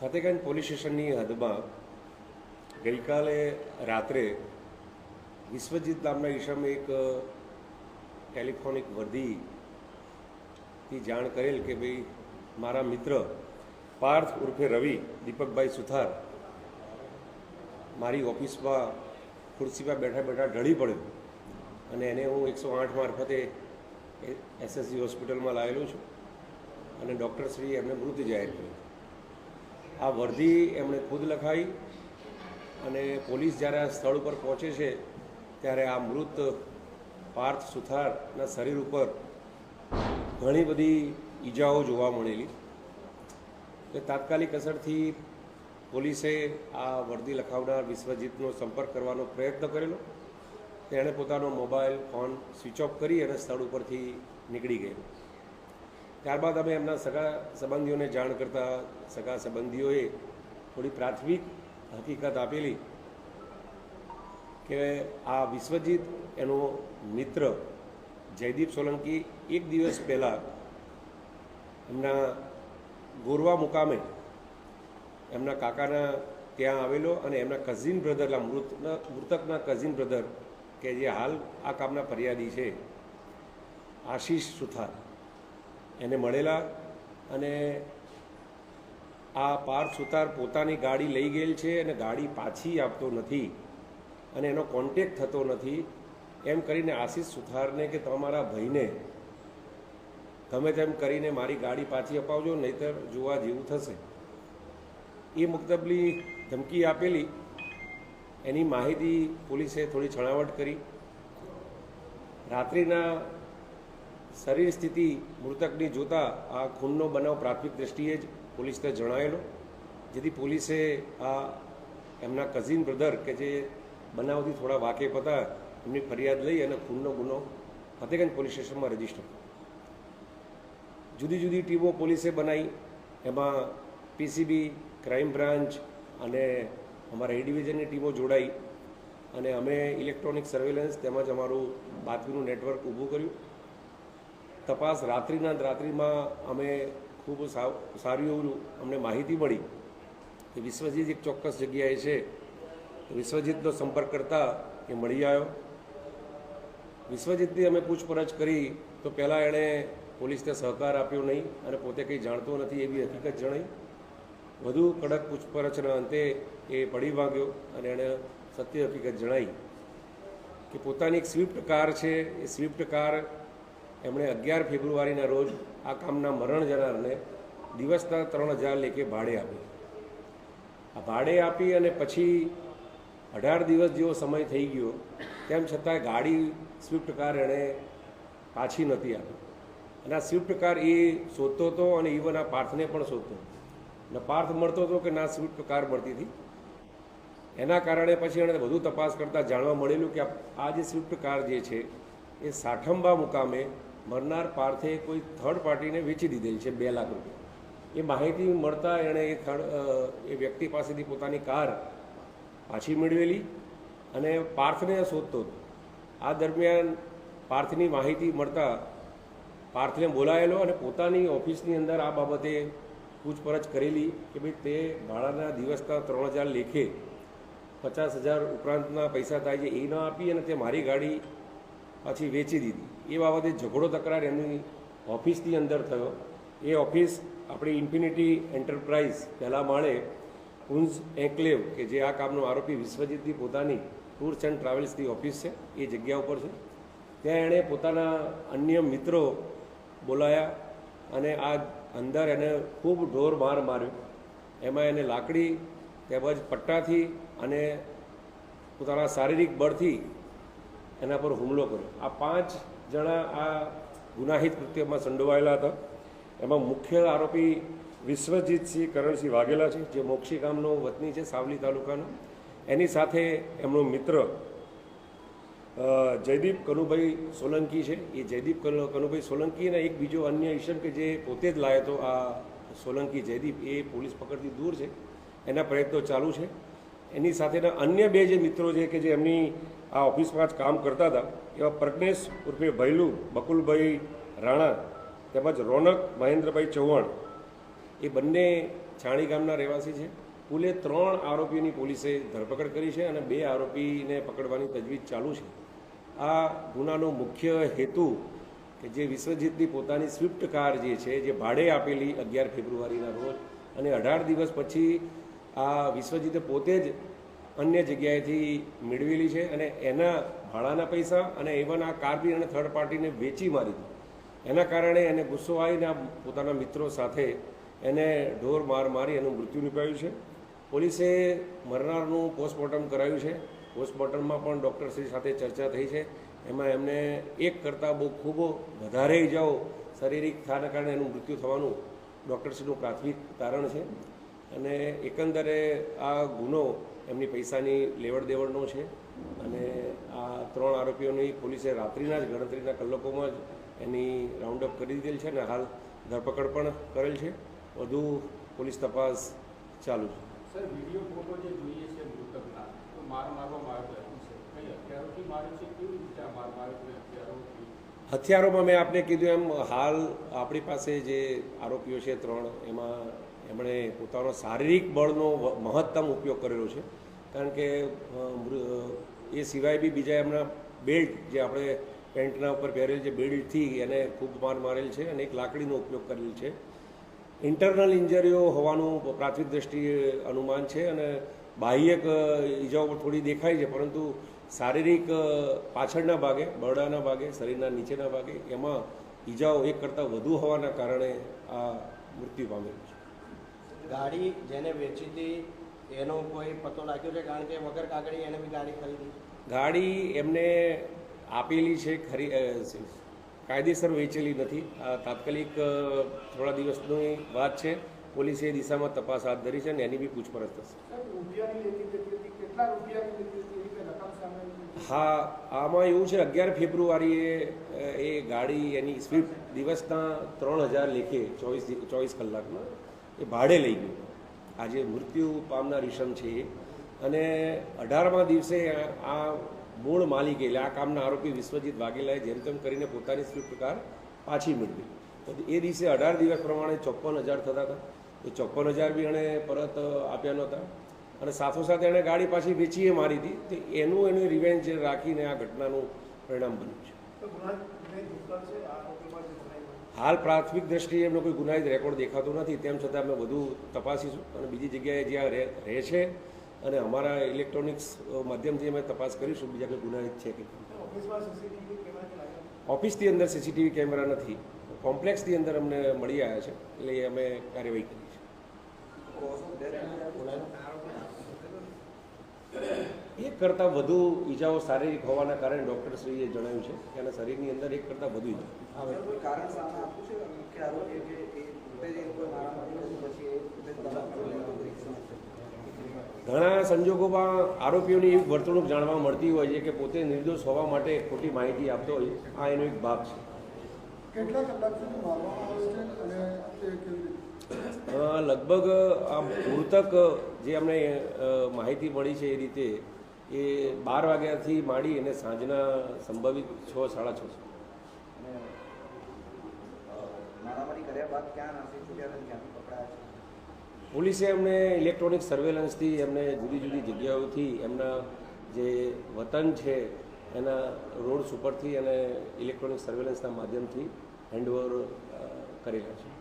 Fatehganj police સ્ટેશનની હદમાં ગઈકાલે રાત્રે વિશ્વજીત નામના ઈશમે એક ટેલિફોનિક વર્દીથી જાણ કરેલ કે ભાઈ મારા મિત્ર પાર્થ ઉર્ફે રવિ, દીપકભાઈ સુથાર મારી ઓફિસમાં ખુરશી પર બેઠા બેઠા ઢળી પડ્યો અને એને હું એકસો આઠ મારફતે એસએસજી હોસ્પિટલમાં લાવેલો છું. અને ડૉક્ટરશ્રીએ એમને મૃત જાહેર કર્યું. આ વર્ધી એમણે ખુદ લખાવી અને પોલીસ જ્યારે આ સ્થળ ઉપર પહોંચે છે, ત્યારે આ મૃત પાર્થ સુથારના શરીર ઉપર ઘણી બધી ઈજાઓ જોવા મળેલી. તો તાત્કાલિક અસરથી પોલીસે આ વર્દી લખાવનાર વિશ્વજીતનો સંપર્ક કરવાનો પ્રયત્ન કરેલો. તેણે પોતાનો મોબાઈલ ફોન સ્વિચ ઓફ કરી અને સ્થળ ઉપરથી નીકળી ગયેલો. ત્યારબાદ અમે એમના સગા સંબંધીઓને જાણ કરતા સગા સંબંધીઓએ થોડી પ્રાથમિક હકીકત આપેલી કે આ વિશ્વજીત, એનો મિત્ર જયદીપ સોલંકી એક દિવસ પહેલાં એમના ગોરવા મુકામે એમના કાકાના ત્યાં આવેલો અને એમના કઝિન બ્રધરના મૃતના મૃતકના કઝિન બ્રધર કે જે હાલ આ કામના ફરિયાદી છે, આશીષ સુથાર. એને મળેલા અને આ પાર્થ સુતાર પોતાની ગાડી લઈ ગયેલ છે અને ગાડી પાછી આપતો નથી અને એનો કોન્ટેક થતો નથી. એમ કરીને આશીષ સુથારને કે તમારા ભાઈને તમે તેમ કરીને મારી ગાડી પાછી અપાવજો, નહીતર જોવા જેવું થશે. એ મુક્તબલી ધમકી આપેલી. એની માહિતી પોલીસે થોડી છણાવટ કરી. રાત્રિના શરીર સ્થિતિ મૃતકની જોતા આ ખૂનનો બનાવ પ્રાથમિક દ્રષ્ટિએ જ પોલીસને જણાયેલો. જેથી પોલીસે આ એમના કઝિન બ્રધર કે જે બનાવથી થોડા વાકેફ હતા, એમની ફરિયાદ લઈ અને ખૂનનો ગુનો ફતેગંજ પોલીસ સ્ટેશનમાં રજિસ્ટર જુદી જુદી ટીમો પોલીસે બનાવી. એમાં પીસીબી ક્રાઇમ બ્રાન્ચ અને અમારા એ ડિવિઝનની ટીમો જોડાઈ. અને અમે ઇલેક્ટ્રોનિક સર્વેલન્સ તેમજ અમારું બાતમીનું નેટવર્ક ઊભું કર્યું. તપાસ રાત્રિના રાત્રિમાં અમે ખૂબ સારું એવું અમને માહિતી મળી કે વિશ્વજીત એક ચોક્કસ જગ્યાએ છે. વિશ્વજીતનો સંપર્ક કરતા એ મળી આવ્યો. વિશ્વજીતની અમે પૂછપરછ કરી તો પહેલાં એણે પોલીસને સહકાર આપ્યો નહીં અને પોતે કંઈ જાણતો નથી એવી હકીકત જણાઈ. વધુ કડક પૂછપરછના અંતે એ પડી ભાગ્યો અને એણે સત્ય હકીકત જણાઈ કે પોતાની એક સ્વિફ્ટ કાર છે. એ સ્વિફ્ટ કાર એમણે અગિયાર ફેબ્રુઆરીના રોજ આ કામના મરણ જનારને દિવસના ત્રણ હજાર લેખે ભાડે આપી. આ ભાડે આપી અને પછી અઢાર દિવસ જેવો સમય થઈ ગયો, તેમ છતાં ગાડી સ્વિફ્ટ કાર એણે પાછી નથી આપી. અને આ સ્વિફ્ટ કાર એ શોધતો હતો અને ઇવન આ પાર્થને પણ શોધતો અને પાર્થ મળતો હતો કે ના સ્વિફ્ટ કાર મળતી હતી. એના કારણે પછી એણે વધુ તપાસ કરતાં જાણવા મળેલું કે આ- આ જે સ્વિફ્ટ કાર જે છે, એ સાઠંબા મુકામે મરનાર પાર્થે કોઈ થર્ડ પાર્ટીને વેચી દીધેલી છે બે લાખ રૂપિયા. એ માહિતી મળતા એણે એ થર્ડ એ વ્યક્તિ પાસેથી પોતાની કાર પાછી મેળવેલી અને પાર્થને શોધતો હતો. આ દરમિયાન પાર્થની માહિતી મળતા પાર્થને બોલાયેલો અને પોતાની ઓફિસની અંદર આ બાબતે પૂછપરછ કરેલી કે ભાઈ તે ભાડાના દિવસના ત્રણ હજાર લેખે પચાસ હજાર ઉપરાંતના પૈસા થાય છે એ ન આપી અને તે મારી ગાડી પાછી વેચી દીધી. એ બાબતે ઝઘડો તકરાર એમની ઓફિસની અંદર થયો. એ ઓફિસ આપણી ઇન્ફિનિટી એન્ટરપ્રાઇઝ પહેલાં માળે કુંજ એન્કલેવ, કે જે આ કામનો આરોપી વિશ્વજીતની પોતાની ટૂર્સ એન્ડ ટ્રાવેલ્સની ઓફિસ છે, એ જગ્યા ઉપર છે. ત્યાં એણે પોતાના અન્ય મિત્રો બોલાયા અને આ અંદર એને ખૂબ ઢોર માર માર્યો. એમાં એને લાકડી તેમજ પટ્ટાથી અને પોતાના શારીરિક બળથી એના પર હુમલો કર્યો. આ પાંચ જણા આ ગુનાહિત કૃત્યમાં સંડોવાયેલા હતા. એમાં મુખ્ય આરોપી વિશ્વજીતસિંહ, કરણસિંહ વાઘેલા છે, જે મોક્ષી ગામનો વતની છે, સાવલી તાલુકાનો. એની સાથે એમનો મિત્ર જયદીપ કનુભાઈ સોલંકી છે. એ જયદીપ કનુભાઈ સોલંકી અને એક બીજો અન્ય ઈશમ કે જે પોતે જ લાયો હતો આ સોલંકી જયદીપ, એ પોલીસ પકડથી દૂર છે. એના પ્રયત્નો ચાલુ છે. એની સાથેના અન્ય બે જે મિત્રો છે કે જે એમની આ ઓફિસમાં જ કામ કરતા હતા, એવા પ્રજ્ઞેશ ઉર્ફે ભૈલુ, બકુલભાઈ રાણા તેમજ રોનક મહેન્દ્રભાઈ ચૌહાણ, એ બંને છાણી ગામના રહેવાસી છે. કુલે ત્રણ આરોપીઓની પોલીસે ધરપકડ કરી છે અને બે આરોપીને પકડવાની તજવીજ ચાલુ છે. આ ગુનાનો મુખ્ય હેતુ કે જે વિશ્વજીતની પોતાની સ્વિફ્ટ કાર જે છે, જે ભાડે આપેલી અગિયાર ફેબ્રુઆરીના રોજ અને અઢાર દિવસ પછી આ વિશ્વજીતે પોતે જ અન્ય જગ્યાએથી મેળવેલી છે અને એના ભાડાના પૈસા અને ઇવન આ કાર બી અને થર્ડ પાર્ટીને વેચી મારી દીધી એના કારણે એને ગુસ્સો આવીને પોતાના મિત્રો સાથે એને ઢોર માર મારી એનું મૃત્યુ નિપાયું છે. પોલીસે મરનારનું પોસ્ટમોર્ટમ કરાવ્યું છે. પોસ્ટમોર્ટમમાં પણ ડૉક્ટરશ્રી સાથે ચર્ચા થઈ છે. એમાં એમને એક કરતાં બહુ ખૂબ વધારે ઇજાઓ શારીરિક થાને કારણે એનું મૃત્યુ થવાનું ડૉક્ટરશ્રીનું પ્રાથમિક કારણ છે. અને એકંદરે આ ગુનો એમની પૈસાની લેવડ દેવડનો છે. અને આ ત્રણ આરોપીઓની પોલીસે રાત્રિના જ ગણતરીના કલાકોમાં જ એની રાઉન્ડ અપ કરી દીધેલ છે અને હાલ ધરપકડ પણ કરેલ છે. વધુ પોલીસ તપાસ ચાલુ છે. સર વીડિયો ફોટો જે જોઈએ છે મૃતકના તો માર મારવામાં આવ્યો છે. કઈ હથિયારોથી માર્યો છે? કેવી રીતે માર માર્યો હથિયારોથી? હથિયારોમાં મેં આપને કીધું એમ હાલ આપણી પાસે જે આરોપીઓ છે ત્રણ એમાં એમણે પોતાનો શારીરિક બળનો મહત્તમ ઉપયોગ કરેલો છે. કારણ કે એ સિવાય બી બીજા એમના બેલ્ટ જે આપણે પેન્ટના ઉપર પહેરેલ જે બેલ્ટથી એને ખૂબ માર મારેલ છે અને એક લાકડીનો ઉપયોગ કરેલ છે. ઇન્ટરનલ ઇન્જરીઓ હોવાનું પ્રાથમિક દ્રષ્ટિએ અનુમાન છે અને બાહ્યક ઈજાઓ થોડી દેખાય છે, પરંતુ શારીરિક પાછળના ભાગે, બરડાના ભાગે, શરીરના નીચેના ભાગે, એમાં ઈજાઓ એક કરતાં વધુ હોવાના કારણે આ મૃત્યુ પામેલું છે. ગાડી જેને વેચી હતી એનો કોઈ પતો લાગ્યો છે? કારણ કે વગર કાગળી એને બી ગાડી ખરીદી. ગાડી એમને આપેલી છે ખરી કાયદેસર વેચેલી નથી. આ તાત્કાલિક થોડા દિવસની વાત છે. પોલીસે એ દિશામાં તપાસ હાથ ધરી છે અને એની બી પૂછપરછ થશે? હા આમાં એવું છે અગિયાર ફેબ્રુઆરીએ એ ગાડી એની સ્વિફ્ટ દિવસના ત્રણ હજાર લેખે ચોવીસ ચોવીસ કલાકમાં એ ભાડે લઈ ગયું. આજે મૃત્યુ પામનાર ઈશમ છે અને અઢારમા દિવસે આ- આ મૂળ માલિકે, એટલે આ કામના આરોપી વિશ્વજીત વાઘેલાએ જેમ તેમ કરીને પોતાની સ્વિફ્ટ કાર પાછી મેળવી. તો એ દિવસે અઢાર દિવસ પ્રમાણે ચોપ્પન હજાર થતા હતા. એ ચોપ્પન હજાર બી એણે પરત આપ્યા નહોતા. અને સાથોસાથ એણે ગાડી પાછી વેચીએ મારી હતી. તો એનું એનું રિવેન્જ રાખીને આ ઘટનાનું પરિણામ બન્યું છે. હાલ પ્રાથમિક દ્રષ્ટિએ એમનો કોઈ ગુનાહિત રેકોર્ડ દેખાતો નથી. તેમ છતાં અમે વધુ તપાસીશું અને બીજી જગ્યાએ જ્યાં રહે છે અને અમારા ઇલેક્ટ્રોનિક્સ માધ્યમથી અમે તપાસ કરીશું બીજા કોઈ ગુનાહિત છે કે ઓફિસની અંદર સીસીટીવી કેમેરા નથી. કોમ્પ્લેક્સની અંદર અમને મળી આવ્યા છે. એટલે અમે કાર્યવાહી કરી છે એક કરતાં વધુ ઈજાઓ શારીરિક હોવાના કારણે ડૉક્ટરશ્રીએ જણાવ્યું છે કે એના શરીરની અંદર એક કરતાં વધુ ઈજા ઘણા સંજોગોમાં આરોપીઓની એવી વર્તણૂક જાણવા મળતી હોય છે કે પોતે નિર્દોષ હોવા માટે ખોટી માહિતી આપતો હોય આ એનો એક ભાગ છે. કેટલા કલાક સુધી મારવામાં આવે છે અને તે કેવી લગભગ આ મૃતક જે અમને માહિતી મળી છે એ રીતે એ બાર વાગ્યાથી માંડી અને સાંજના સંભવિત છ સાડા છ. પોલીસે એમને ઇલેક્ટ્રોનિક સર્વેલન્સથી એમને જુદી જુદી જગ્યાઓથી એમના જે વતન છે એના રોડ્સ ઉપરથી અને ઇલેક્ટ્રોનિક સર્વેલન્સના માધ્યમથી હેન્ડઓવર કરેલા છે.